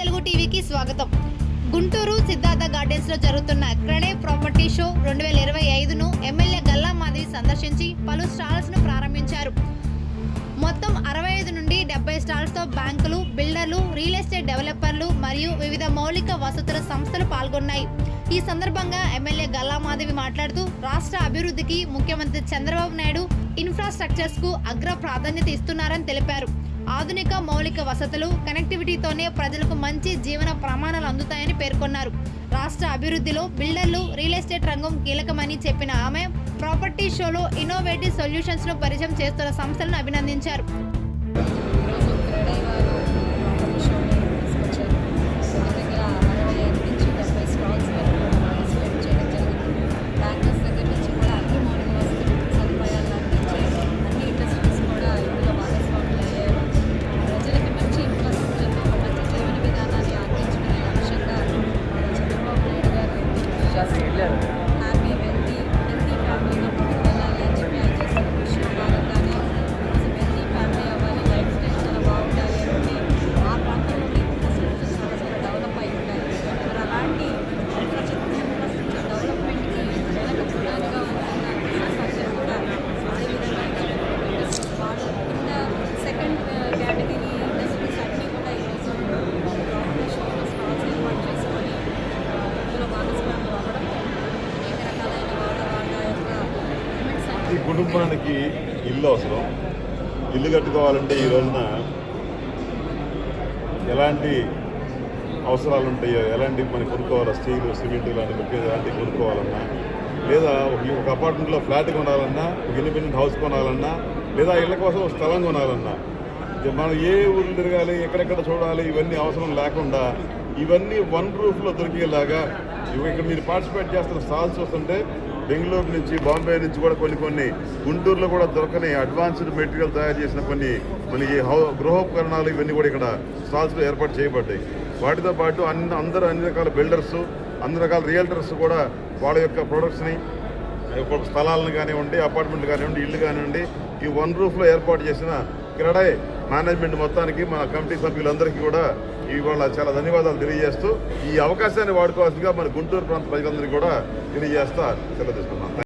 తెలుగు టీవీకి స్వాగతం. గుంటూరు సిద్ధార్థ గార్డెన్స్లో జరుగుతున్న క్రణే ప్రాపర్టీ షో రెండు వేల ఇరవై ఐదును ఎమ్మెల్యే గల్లా మాధవి సందర్శించి పలు స్టాల్స్ను ప్రారంభించారు. మొత్తం అరవై ఐదు నుండి డెబ్బై స్టాల్స్తో బ్యాంకులు బిల్డర్లు రియల్ ఎస్టేట్ డెవలపర్లు మరియు వివిధ మౌలిక వసతుల సంస్థలు పాల్గొన్నాయి. ఈ సందర్భంగా ఎమ్మెల్యే గల్లా మాధవి మాట్లాడుతూ రాష్ట్ర అభివృద్ధికి ముఖ్యమంత్రి చంద్రబాబు నాయుడు ఇన్ఫ్రాస్ట్రక్చర్స్కు అగ్ర ప్రాధాన్యత ఇస్తున్నారని తెలిపారు. ఆధునిక మౌలిక వసతులు కనెక్టివిటీతోనే ప్రజలకు మంచి జీవన ప్రమాణాలు అందుతాయని పేర్కొన్నారు. రాష్ట్ర అభివృద్ధిలో బిల్డర్లు రియల్ ఎస్టేట్ రంగం కీలకమని చెప్పిన ఆమె ప్రాపర్టీ షోలో ఇన్నోవేటివ్ సొల్యూషన్స్ను పరిచయం చేస్తున్న సంస్థలను అభినందించారు. സൈഡിലാണ് ప్రతి కుటుంబానికి ఇల్లు అవసరం. ఇల్లు కట్టుకోవాలంటే ఈ రోజున ఎలాంటి అవసరాలు ఉంటాయో ఎలాంటి మనకి కొనుక్కోవాలా? స్టీల్ సిమెంట్ ఇలాంటి ముఖ్య ఎలాంటివి కొనుక్కోవాలన్నా లేదా ఒక- అపార్ట్మెంట్లో ఫ్లాట్ కొనాలన్నా ఒక ఇండిపెండెంట్ హౌస్ కొనాలన్నా లేదా ఇళ్ళ కోసం ఒక స్థలం కొనాలన్నా ఇక మనం ఏ ఊర్లు తిరగాలి ఎక్కడెక్కడ చూడాలి ఇవన్నీ అవసరం లేకుండా ఇవన్నీ వన్ రూఫ్లో దొరికేలాగా ఇక్కడ మీరు పార్టిసిపేట్ చేస్తున్న స్టాల్స్ వస్తుంటే బెంగళూరు నుంచి బాంబే నుంచి కూడా కొన్ని కొన్ని గుంటూరులో కూడా దొరకని అడ్వాన్స్డ్ మెటీరియల్ తయారు చేసిన కొన్ని మనకి హౌ గృహోపకరణాలు ఇవన్నీ కూడా ఇక్కడ స్టాల్స్లో ఏర్పాటు చేయబడ్డాయి. వాటితో పాటు అన్ని అందరూ అన్ని రకాల బిల్డర్స్ అన్ని రకాల రియల్టర్స్ కూడా వాళ్ళ యొక్క ప్రొడక్ట్స్ని స్థలాలను కానివ్వండి అపార్ట్మెంట్లు కానివ్వండి ఇల్లు కానివ్వండి ఈ వన్ రూఫ్లో ఏర్పాటు చేసిన క్రీడాయ్ మేనేజ్మెంట్ మొత్తానికి మన కమిటీ సభ్యులందరికీ కూడా ఇవాళ చాలా ధన్యవాదాలు తెలియజేస్తూ ఈ అవకాశాన్ని వాడుకోవాల్సిందిగా మన గుంటూరు ప్రాంత ప్రజలందరికీ కూడా తెలియజేస్తా సెలవు తీసుకున్నాను